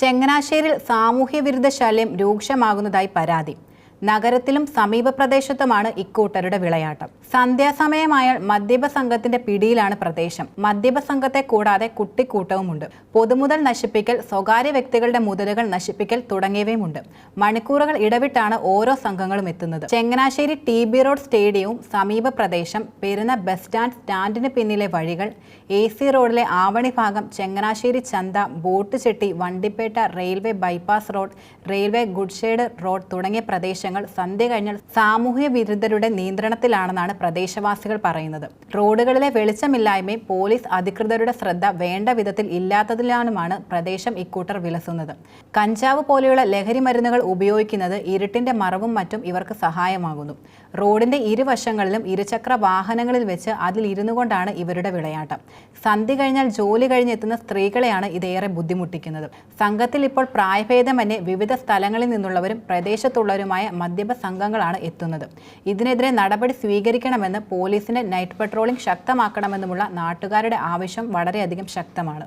ചെങ്ങനാശ്ശേരിയിൽ സാമൂഹ്യ വിരുദ്ധ ശല്യം രൂക്ഷമാകുന്നതായി പരാതി. നഗരത്തിലും സമീപ പ്രദേശത്തുമാണ് ഇക്കൂട്ടരുടെ വിളയാട്ടം. സന്ധ്യാസമയമായാൽ മദ്യപ സംഘത്തിന്റെ പിടിയിലാണ് പ്രദേശം. മദ്യപ സംഘത്തെ കൂടാതെ കുട്ടിക്കൂട്ടവുമുണ്ട്. പൊതുമുതൽ നശിപ്പിക്കൽ സ്വകാര്യ വ്യക്തികളുടെ മുതലുകൾ നശിപ്പിക്കൽ തുടങ്ങിയവയുമുണ്ട്. മണിക്കൂറുകൾ ഇടവിട്ടാണ് ഓരോ സംഘങ്ങളും എത്തുന്നത്. ചെങ്ങനാശ്ശേരി ടി ബി റോഡ് സ്റ്റേഡിയവും സമീപ പ്രദേശം. പെരുന്ന ബസ് സ്റ്റാൻഡ് സ്റ്റാൻഡിന് പിന്നിലെ വഴികൾ. എ സി റോഡിലെ ആവണി ഭാഗം ചെങ്ങനാശ്ശേരി ചന്ത boat Chetty Vandipetta railway bypass road railway goods shed road തുടങ്ങിയ പ്രദേശങ്ങൾ സന്ധ്യ കഴിഞ്ഞാൽ സാമൂഹ്യ വിരുദ്ധരുടെ നിയന്ത്രണത്തിലാണെന്നാണ് പ്രദേശവാസികൾ പറയുന്നത്. റോഡുകളിലെ വെളിച്ചമില്ലായ്മയും പോലീസ് അധികൃതരുടെ ശ്രദ്ധ വേണ്ട വിധത്തിൽ ഇല്ലാത്തതിലാണുമാണ് പ്രദേശം ഇക്കൂട്ടർ വിലസുന്നത്. കഞ്ചാവ് പോലെയുള്ള ലഹരി മരുന്നുകൾ ഉപയോഗിക്കുന്നത് ഇരുട്ടിന്റെ മറവും മറ്റും ഇവർക്ക് സഹായമാകുന്നു. റോഡിന്റെ ഇരുവശങ്ങളിലും ഇരുചക്ര വാഹനങ്ങളിൽ വെച്ച് അതിൽ ഇരുന്നു കൊണ്ടാണ് ഇവരുടെ വിളയാട്ടം. സന്ധ്യ കഴിഞ്ഞാൽ ജോലി കഴിഞ്ഞെത്തുന്ന സ്ത്രീകളെയാണ് ഇതേറെ ബുദ്ധിമുട്ടിക്കുന്നത്. സംഘത്തിൽ ഇപ്പോൾ പ്രായഭേദം പ്രായഭേദമന്യേ വിവിധ സ്ഥലങ്ങളിൽ നിന്നുള്ളവരും പ്രദേശത്തുള്ളവരുമായ മദ്യപ സംഘങ്ങളാണ് എത്തുന്നത്. ഇതിനെതിരെ നടപടി സ്വീകരിക്കണമെന്ന് പോലീസിന്റെ നൈറ്റ് പട്രോളിംഗ് ശക്തമാക്കണമെന്നുമുള്ള നാട്ടുകാരുടെ ആവശ്യം വളരെയധികം ശക്തമാണ്.